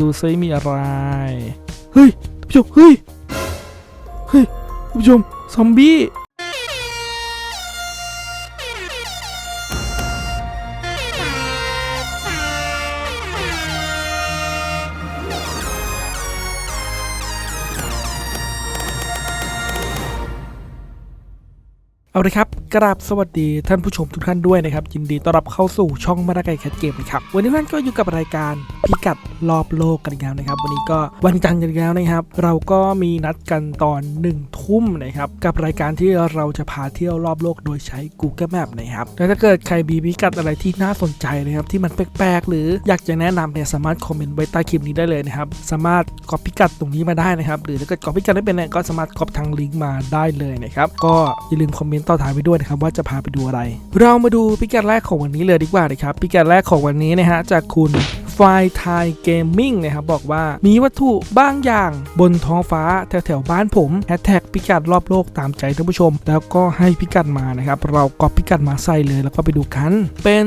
ดูซิมีอะไร เฮ้ยท่านผู้ชม เฮ้ย เฮ้ยท่านผู้ชม ซอมบี้ เอาเลยครับกราบสวัสดีท่านผู้ชมทุกท่านด้วยนะครับ ยินดีต้อนรับเข้าสู่ช่องมาดาไกแคทเกมนะครับ วันนี้ท่านก็อยู่กับรายการพิกัดรอบโลกกันอีกแล้วนะครับ วันนี้ก็วันจันทร์กันอีกแล้วนะครับ เราก็มีนัดกันตอนหนึ่งทุ่มนะครับ กับรายการที่เราจะพาเที่ยวรอบโลกโดยใช้ Google Map นะครับแล้วถ้าเกิดใครมีพิกัดอะไรที่น่าสนใจนะครับที่มันแปลกๆ หรืออยากจะแนะนำเนี่ยสามารถคอมเมนต์ไว้ใต้คลิปนี้ได้เลยนะครับสามารถก๊อปพิกัดตรงนี้มาได้นะครับ หรือถ้าเกิดก๊อปพิกัดไม่เป็นเนี่ยก็สามารถก๊อปทางลิงก์มาได้เลยนะครับก็อย่าลืมคอมเมนต์ต่อท้ายไว้ด้วยนะครับว่าจะพาไปดูอะไร เรามาดูพิกัดแรกของวันนี้เลยดีกว่านะครับพิกัดแรกของวันนี้นะฮะจากคุณ ไฟไทยเกมมิ่งนะครับบอกว่ามีวัตถุบางอย่างบนท้องฟ้าแถวๆบ้านผมแฮชแท็กพิกัดรอบโลกตามใจท่านผู้ชม แล้วก็ให้พิกัดมานะครับ เราก็พิกัดมาใส่เลยแล้วก็ไปดูกัน เป็น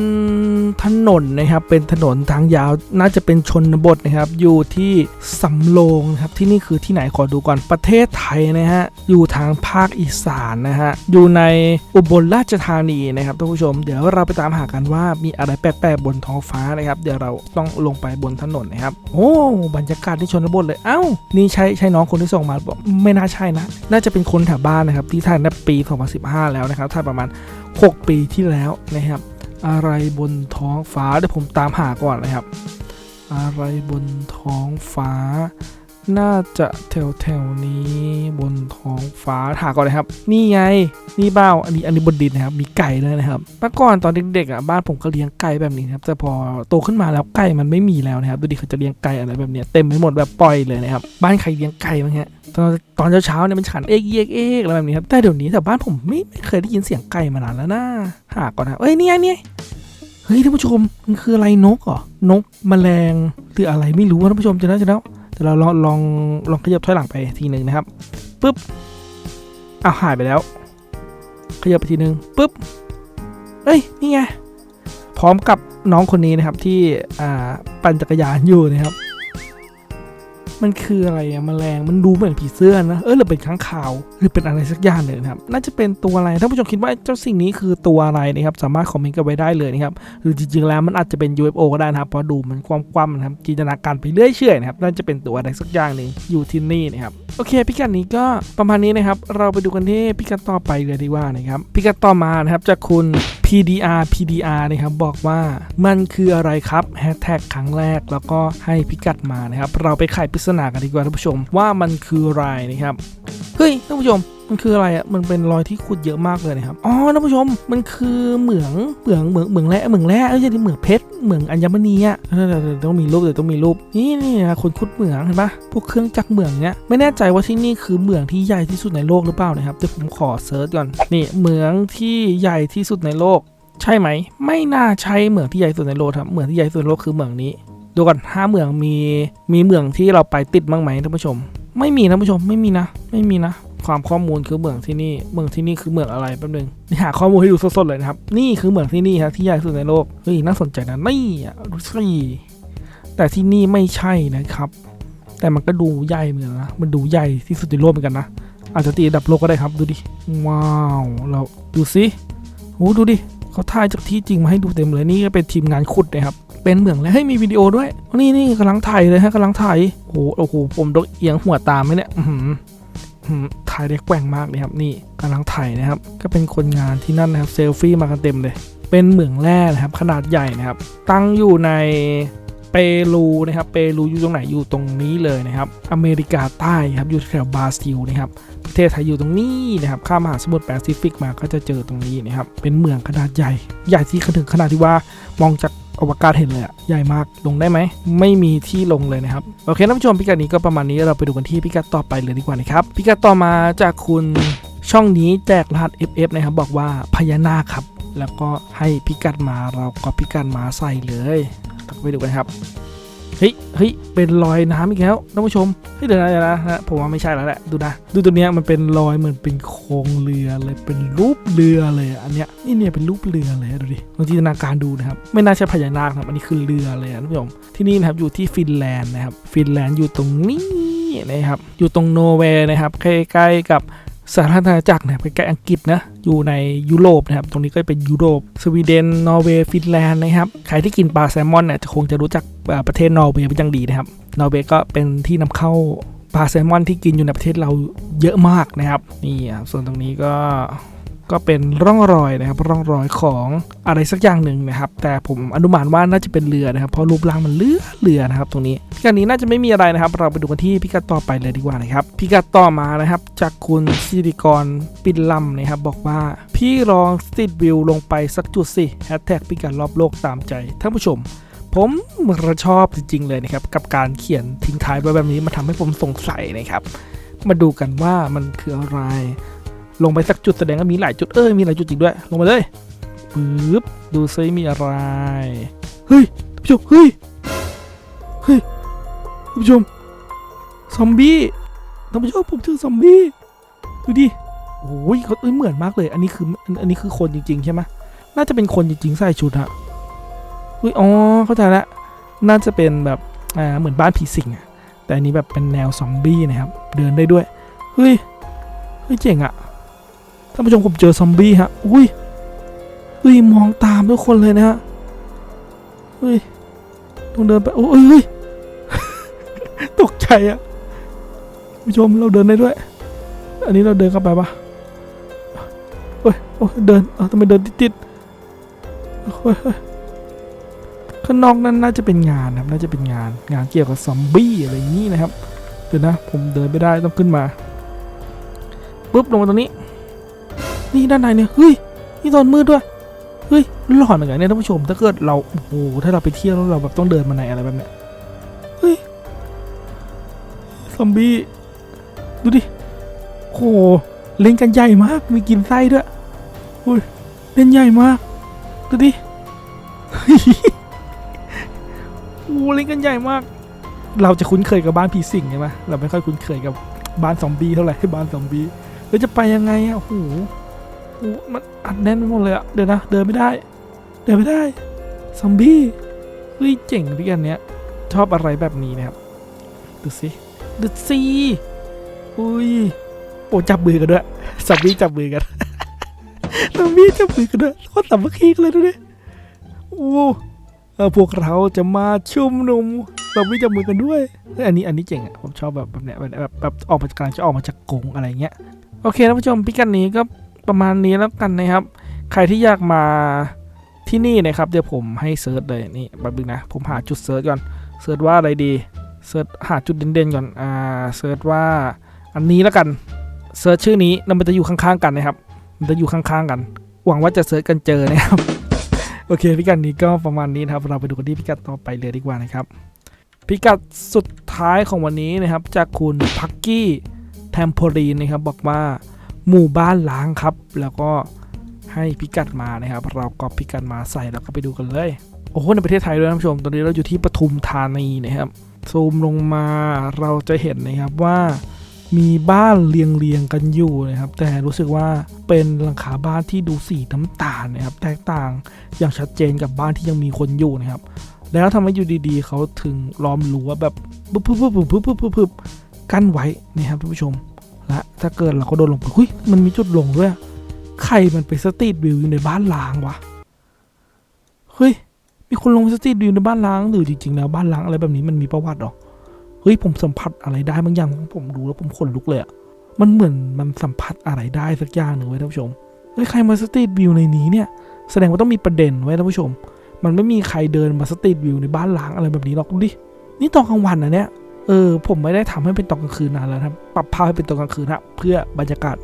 ถนนนะครับ เป็นถนนทางยาวน่าจะเป็นชนบทนะครับ อยู่ที่สำโรงนะครับที่นี่คือที่ไหนขอดูก่อนประเทศไทยนะฮะอยู่ทางภาคอีสานนะฮะอยู่ในอุบลราชธานีนะครับท่านผู้ชม เดี๋ยวเราไปตามหากันว่ามีอะไรแปลกๆบนท้องฟ้านะครับ เดี๋ยวเราต้องลงไปบนถนนนะครับ โอ้บรรยากาศที่ชนบทเลย เอ้า นี่ใช่ใช่น้องคนที่ส่งมาบอกไม่น่าใช่นะ น่าจะเป็นคนแถวบ้านนะครับ ที่ถ่ายในปี 2015 แล้วนะครับถ่ายประมาณ 6 ปีที่แล้วนะครับ อะไรบนท้องฟ้าเดี๋ยวผมตามหาก่อนนะครับ อะไรบนท้องฟ้า น่าจะแถวแถวนี้บนท้องฟ้าหาก่อนเลยครับ นี่ไง นี่เบ้าอันนี้อันนี้บนดินนะครับ มีไก่ด้วยนะครับเมื่อก่อนตอนเด็กๆอะบ้านผมก็เลี้ยงไก่แบบนี้นะครับ แต่พอโตขึ้นมาแล้วไก่มันไม่มีแล้วนะครับ ดูดิเขาจะเลี้ยงไก่อะไรแบบเนี้ยเต็มไปหมดแบบปล่อยเลยนะครับ บ้านใครเลี้ยงไก่บ้างฮะตอนตอนเช้าๆเนี่ยมันฉันเอกเอกเอกอะไรแบบนี้ครับ แต่เดี๋ยวนี้แต่บ้านผมไม่ไม่เคยได้ยินเสียงไก่มานานแล้วนะหาก่อนนะเอ้ยนี่ยเนี่เฮ้ยท่านผู้ชมมันคืออะไรนกเหรอนกแมลงหรืออะไรไม่รู้นะท่านผู้ชมจะน่าจะแล้ว แต่เราลองลองลองขยับถอยหลังไปทีหนึ่งนะครับปุ๊บเอาหายไปแล้ว ขยับไปทีหนึ่งปุ๊บเอ้ยนี่ไงพร้อมกับน้องคนนี้นะครับที่ปั่นจักรยานอยู่นะครับ มันคืออะไรอะแมลงมันดูเหมือนผีเสื้อนะ เออหรือเป็นค้างคาวหรือเป็นอะไรสักอย่างเลยนะครับ น่าจะเป็นตัวอะไรท่านผู้ชมคิดว่าเจ้าสิ่งนี้คือตัวอะไรนะครับ สามารถคอมเมนต์กันไว้ได้เลยนะครับ หรือจริงๆแล้วมันอาจจะเป็น UFO ก็ได้นะครับ เพราะดูมันกว้างๆนะครับ จินตนาการไปเรื่อยเฉอนะครับ น่าจะเป็นตัวอะไรสักอย่างหนึ่งอยู่ที่นี่นะครับ โอเค พิกัดนี้ก็ประมาณนี้นะครับ เราไปดูกันที่พิกัดต่อไปเลยดีกว่านะครับ พิกัดต่อมานะครับจากคุณ PDR PDR นะครับบอกว่ามันคืออะไรครับแฮชแท็กครั้งแรกแล้วก็ให้พิกัดมานะครับ เราไปไขปริศนากันดีกว่าท่านผู้ชมว่ามันคืออะไรนะครับ เฮ้ยท่านผู้ชม มันคืออะไรอะ มันเป็นรอยที่ขุดเยอะมากเลยนะครับ อ๋อ ท่านผู้ชม มันคือเหมือง เหมือง เหมือง เหมืองแร่เหมืองแร่เอ้ยที่เหมืองเพชร เหมืองอัญมณีอะเดี๋ยวต้องมีรูปเดี๋ยวต้องมีรูป นี่นี่นะคนขุดเหมืองเห็นปะพวกเครื่องจักรเหมืองเนี้ย ไม่แน่ใจว่าที่นี่คือเหมืองที่ใหญ่ที่สุดในโลกหรือเปล่านะครับ เดี๋ยวผมขอเซิร์ชก่อน นี่ เหมืองที่ใหญ่ที่สุดในโลก ใช่ไหม ไม่น่าใช่เหมืองที่ใหญ่ที่สุดในโลกครับ เหมืองที่ใหญ่ที่สุดในโลกคือเหมืองนี้ดูก่อนห้าเหมืองมี มีเหมืองที่เราไปติดบ้างไหมท่านผู้ชม ไม่มีท่านผู้ชม ไม่มีนะ ไม่มีนะ ความข้อมูลคือเหมืองที่นี่ เมืองที่นี่คือเหมืองอะไรแป๊บนึงนี่หาข้อมูลให้ดูสดๆเลยนะครับ นี่คือเหมืองที่นี่ครับที่ใหญ่ที่สุดในโลก เฮ้ยน่าสนใจนะนี่อะดูสิแต่ที่นี่ไม่ใช่นะครับ แต่มันก็ดูใหญ่เหมือนนะ มันดูใหญ่ที่สุดในโลกเหมือนกันนะ อาจจะตีอันดับโลกก็ได้ครับ ดูดิ ว้าว เราดูสิโอ้ดูดิเขาถ่ายจากที่จริงมาให้ดูเต็มเลย นี่ก็เป็นทีมงานขุดนะครับเป็นเหมืองแล้วให้มีวิดีโอด้วย นี่นี่กำลังถ่ายเลยฮะกำลังถ่ายโอ้โหโอ้โหผมต้องเอียงหัวตามไหมเนี่ย ถ่ายได้แกว่งมากเลยครับนี่กำลังถ่ายนะครับ ก็เป็นคนงานที่นั่นนะครับเซลฟี่มากันเต็มเลย เป็นเหมืองแร่นะครับ ขนาดใหญ่นะครับ ตั้งอยู่ในเปรูนะครับเปรูอยู่ตรงไหนอยู่ตรงนี้เลยนะครับ อเมริกาใต้ครับอยู่แถวบราซิลนะครับประเทศไทยอยู่ตรงนี้นะครับข้ามมหาสมุทรแปซิฟิกมาก็จะเจอตรงนี้นะครับเป็นเหมืองขนาดใหญ่ ใหญ่ที่ถึงขนาดที่ว่ามองจาก อวกาศเห็นเลยอะใหญ่มากลงได้ไหม ไม่มีที่ลงเลยนะครับ โอเคท่านผู้ชมพิกัดนี้ก็ประมาณนี้เราไปดูกันที่พิกัดต่อไปเลยดีกว่านะครับพิกัดต่อมาจากคุณช่องนี้แจกรหัส FF นะครับ บอกว่าพญานาคครับ แล้วก็ให้พิกัดมาเราก็พิกัดมาใส่เลยไปดูกันครับ เฮ้ยเฮ้ยเป็นรอยน้ำอีกแล้วท่านผู้ชมเฮ้ยเดี๋ยวนะเดี๋ยวนะฮะผมว่าไม่ใช่แล้วแหละดูนะ ดูตัวเนี้ยมันเป็นรอยเหมือนเป็นโครงเรือเลยเป็นรูปเรือเลยอันเนี้ยนี่เนี่ยเป็นรูปเรือเลยดูดิลองจินตนาการดูนะครับไม่น่าใช่พญานาคนะครับอันนี้คือเรือเลยอะท่านผู้ชมที่นี่นะครับอยู่ที่ฟินแลนด์นะครับฟินแลนด์อยู่ตรงนี้นะครับอยู่ตรงโนเวย์นะครับใกล้ๆกับ สหราชอาณาจักรเนี่ยเปใกล้อังกฤษนะอยู่ในยุโรปนะครับตรงนี้ก็เป็นยุโรปสวีเดนนอร์เวย์ฟินแลนด์นะครับใครที่กินปลาแซลมอนเนี่ยจะคงจะรู้จักประเทศนอร์เวย์เป็นอย่างดีนะครับนอร์เวย์ก็เป็นที่นำเข้าปลาแซลมอนที่กินอยู่ในประเทศเราเยอะมากนะครับนี่ครับส่วนตรงนี้ก็ ก็เป็นร่องรอยนะครับร่องรอยของอะไรสักอย่างหนึ่งนะครับ แต่ผมอนุมานว่าน่าจะเป็นเรือนะครับเพราะรูปร่างมันเรือเรือนะครับ ตรงนี้พิกัดนี้น่าจะไม่มีอะไรนะครับ เราไปดูกันที่พิกัดต่อไปเลยดีกว่านะครับพิกัดต่อมานะครับ จากคุณสิริกรปินลำนะครับ บอกว่าพี่ลองสตรีทวิวลงไปสักจุดสิแฮชแท็กพิกัดรอบโลกตามใจท่านผู้ชมผมชอบจริง ๆ เลยนะครับ กับการเขียนทิ้งท้ายไว้แบบนี้มาทำให้ผมสงสัยนะครับ มาดูกันว่ามันคืออะไร ลงไปสักจุดแสดงว่ามีหลายจุดเออมีหลายจุดจริงด้วย ลงมาเลยปึ๊บดูซิมีอะไร เฮ้ยท่านผู้ชมเฮ้ยเฮ้ยท่านผู้ชมซอมบี้ท่านผู้ชมผมเจอซอมบี้ดูดิโอ้ยเขาเอ้ยเหมือนมากเลย อันนี้คืออันนี้คือคนจริง ๆ ใช่ไหมน่าจะเป็นคนจริงๆใส่ชุดอะเฮ้ยอ๋อเข้าใจละน่าจะเป็นแบบอ่าเหมือนบ้านผีสิงอะแต่อันนี้แบบเป็นแนวซอมบี้นะครับ เดินได้ด้วย เฮ้ย เฮ้ยเจ๋งอะ ท่านผู้ชมผมเจอซอมบี้ฮะ อุ้ยเฮ้ยมองตามทุกคนเลยนะฮะเฮ้ยต้องเดินไปโอ้ยเฮ้ยตกใจอะท่านผู้ชมเราเดินได้ด้วย อันนี้เราเดินเข้าไปปะเฮ้ยโอ้ยเดินเออทำไมเดินติดๆเฮ้ยข้างนอกนั้นน่าจะเป็นงานนะครับ น่าจะเป็นงาน งานเกี่ยวกับซอมบี้อะไรอย่างนี้นะครับเดี๋ยวนะ ผมเดินไม่ได้ต้องขึ้นมาปุ๊บลงมาตรงนี้ นี่ด้านในเนี่ยเฮ้ยนี่ตอนมืดด้วยเฮ้ยหลอนเหมือนกันเนี่ยท่านผู้ชม ถ้าเกิดเราโอ้โหถ้าเราไปเที่ยวแล้วเราแบบต้องเดินมาในอะไรแบบเนี้ยเฮ้ยซอมบี้ดูดิโอ้โหเล่นกันใหญ่มากมีกินไส้ด้วยอุ้ยเล่นใหญ่มากดูดิโอ้โหเล่นกันใหญ่มาก เราจะคุ้นเคยกับบ้านผีสิงใช่ไหมเราไม่ค่อยคุ้นเคยกับบ้านซอมบี้เท่าไหร่บ้านซอมบี้แล้วจะไปยังไงอะโอ้โห อ้มันอัดแน่นไปหมดเลยอะเดี๋ยวนะ เดินไม่ได้ เดินไม่ได้ซอมบี้เฮ้ยเจ๋งพี่กันเนี้ยชอบอะไรแบบนี้นะครับ ดูสิดูสิอุ้ยโอ้จับมือกันด้วยซอมบี้จับมือกันซอมบี้จับมือกันด้วยโคตรสามัคคีกันเลยดูดิโอ้เออพวกเราจะมาชุมนุมซอมบี้จับมือกันด้วยเฮ้ยอันนี้อันนี้เจ๋งอะผมชอบแบบแบบเนี้ยแบบแบบแบบออกมาจากกลางจะออกมาจากกรงอะไรเงี้ยโอเคท่านผู้ชมพิกัดนี้ก็ ประมาณนี้แล้วกันนะครับ ใครที่อยากมาที่นี่นะครับเดี๋ยวผมให้เซิร์ชเลยนี่แป๊บนึงนะผมหาจุดเซิร์ชก่อนเซิร์ชว่าอะไรดีเซิร์ชหาจุดเด่นๆก่อนอ่าเซิร์ชว่าอันนี้แล้วกันเซิร์ชชื่อนี้แล้วมันจะอยู่ข้างๆกันนะครับ มันจะอยู่ข้างๆกัน หวังว่าจะเซิร์ชกันเจอนะครับโอเคพิกัดนี้ก็ประมาณนี้นะครับ เราไปดูกันที่พิกัดต่อไปเลยดีกว่านะครับ พิกัดสุดท้ายของวันนี้นะครับ จากคุณพักกี้แทมโพรีนนะครับบอกว่า หมู่บ้านล้างครับ แล้วก็ให้พิกัดมานะครับ เราก็พิกัดมาใส่แล้วก็ไปดูกันเลย โอ้โหในประเทศไทยด้วยท่านผู้ชม ตอนนี้เราอยู่ที่ปทุมธานีนะครับซูมลงมาเราจะเห็นนะครับว่ามีบ้านเรียงเรียงๆกันอยู่นะครับ แต่รู้สึกว่าเป็นหลังคาบ้านที่ดูสีน้ำตาลนะครับ แตกต่างอย่างชัดเจนกับบ้านที่ยังมีคนอยู่นะครับ แล้วทำให้อยู่ดีๆ เขาถึงล้อมรั้วแบบปึ๊บปึ๊บปึ๊บปึ๊บปึ๊บปึ๊บกั้นไว้นี่ครับท่านผู้ชม และถ้าเกิดเราก็โดนลงไปหุ้ยมันมีจุดลงด้วย ใครมันไปสตรีทวิวอยู่ในบ้านล้างวะเฮ้ยมีคนลงสตรีทวิวในบ้านล้างหรือจริงๆแล้วบ้านล้างอะไรแบบนี้มันมีประวัติหรอเฮ้ยผมสัมผัสอะไรได้บางอย่างผมดูแล้วผมขนลุกเลยอะมันเหมือนมันสัมผัสอะไรได้สักอย่างหนึ่งไว้ท่านผู้ชมเฮ้ยใครมาสตรีทวิวในนี้เนี่ย แสดงว่าต้องมีประเด็นไว้ท่านผู้ชม มันไม่มีใครเดินมาสตรีทวิวในบ้านล้างอะไรแบบนี้หรอกดูดินี่ตอนกลางวันนะเนี่ย เออ ผมไม่ได้ทำให้เป็นตอนกลางคืนนานแล้วครับ ปรับภาพให้เป็นตอนกลางคืนครับเพื่อบรรยากาศ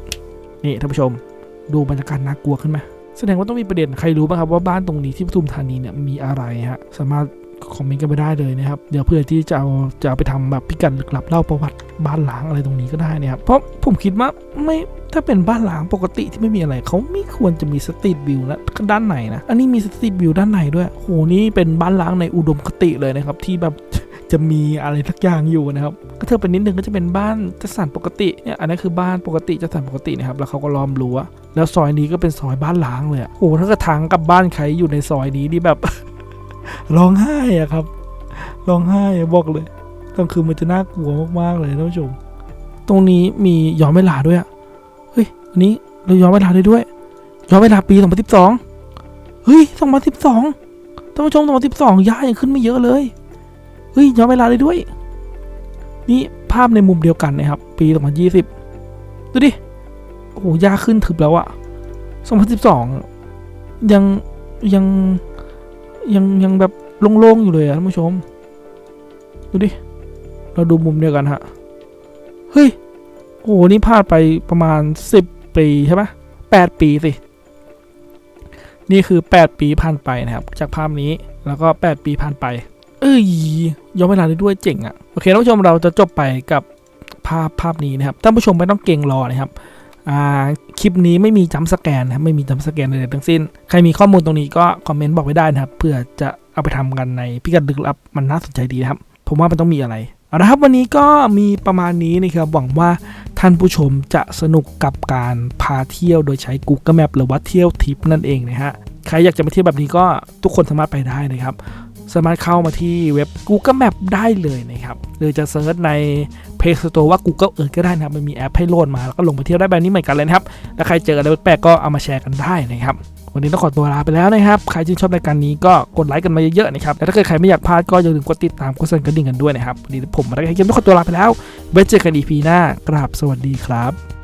นี่ท่านผู้ชม ดูบรรยากาศน่ากลัวขึ้นไหมแสดงว่าต้องมีประเด็นใครรู้บ้างครับว่าบ้านตรงนี้ที่ปทุมธานีเนี่ยมีอะไรฮะสามารถคอมเมนต์กันไปได้เลยนะครับ เดี๋ยวเพื่อที่จะเอาจะเอาไปทำแบบพิกัดลึกลับเล่าประวัติบ้านหล้างอะไรตรงนี้ก็ได้นะครับเพราะผมคิดว่าไม่ถ้าเป็นบ้านหล้างปกติที่ไม่มีอะไรเขาไม่ควรจะมีสตรีทวิวและด้านในนะ อันนี้มีสตรีทวิวด้านในด้วยโหนี่เป็นบ้านหล้างในอุดมคติเลยนะครับที่แบบ จะมีอะไรสักอย่างอยู่นะครับก็เธอไปนิดนึงก็จะเป็นบ้านจัดสรรปกติเนี่ยอันนี้คือบ้านปกติจัดสรรปกตินะครับแล้วเขาก็ล้อมรั้วแล้วซอยนี้ก็เป็นซอยบ้านล้างเลยอะโอ้โหถ้ากระทางกับบ้านใครอยู่ในซอยนี้นี่แบบร้องไห้อะครับร้องไห้อะบอกเลยกลางคืนมันจะน่ากลัวมากๆเลยท่านผู้ชม ตรงนี้มีย้อนเวลาด้วยอะเฮ้ยอันนี้เราย้อนเวลาได้ด้วยย้อนเวลาปี 2012 เฮ้ย 2012ท่านผู้ชม 2012ย่ายยังขึ้นไม่เยอะเลย เฮ้ยย้อนเวลาได้ด้วย นี่ภาพในมุมเดียวกันนะครับ ปี2020 ดูดิ โอ้โหย่าขึ้นถึบแล้วอะ2012 ยังยังยังยังแบบโล่งๆอยู่เลยอะท่านผู้ชม ดูดิ เราดูมุมเดียวกันฮะ เฮ้ย โอ้โห นี่พลาดไปประมาณ 10 ปีใช่ปะ8ปีสิ นี่คือ 8 ปีผ่านไปนะครับ จากภาพนี้แล้วก็ 8 ปีผ่านไป เอ้ยย้อนเวลาได้ด้วยเจ๋งอะ่ะโอเคท่านผู้ชมเราจะจบไปกับภาพภาพนี้นะครับท่านผู้ชมไม่ต้องเก่งรอนะครับอ่าคลิปนี้ไม่มีจัมสแกนนะครับไม่มีจัมสแกนใดๆทั้งสิ้น ใครมีข้อมูลตรงนี้ก็คอมเมนต์บอกไว้ได้นะครับเพื่อจะเอาไปทำกันในพิกัดลึกลับมันน่าสนใจดีนะครับ ผมว่ามันต้องมีอะไรเอาละครับวันนี้ก็มีประมาณนี้นะครับหวังว่าท่านผู้ชมจะสนุกกับการพาเที่ยวโดยใช้ Google Map หรือว่าเที่ยวทิปนั่นเองนะฮะใครอยากจะมาเที่ยวแบบนี้ก็ทุกคนสามารถไปได้นะครับ สามารถเข้ามาที่เว็บ Google Map ได้เลยนะครับ หรือจะเซิร์ชใน Play Store ว่า Google Earth ก็ได้นะครับ มันมีแอปให้โหลดมา แล้วก็ลงไปเที่ยวได้แบบนี้เหมือนกันเลยนะครับแล้วใครเจออะไรแปลกก็เอามาแชร์กันได้นะครับ วันนี้ต้องขอตัวลาไปแล้วนะครับ ใครชื่นชอบรายการนี้ก็กดไลค์กันมาเยอะๆนะครับ และถ้าเกิดใครไม่อยากพลาดก็อย่าลืมกดติดตามกดสั่นกระดิ่งกันด้วยนะครับวันนี้ผมมาได้แค่เกมต้องขอตัวลาไปแล้ว ไว้เจอกันอีพีหน้ากราบสวัสดีครับ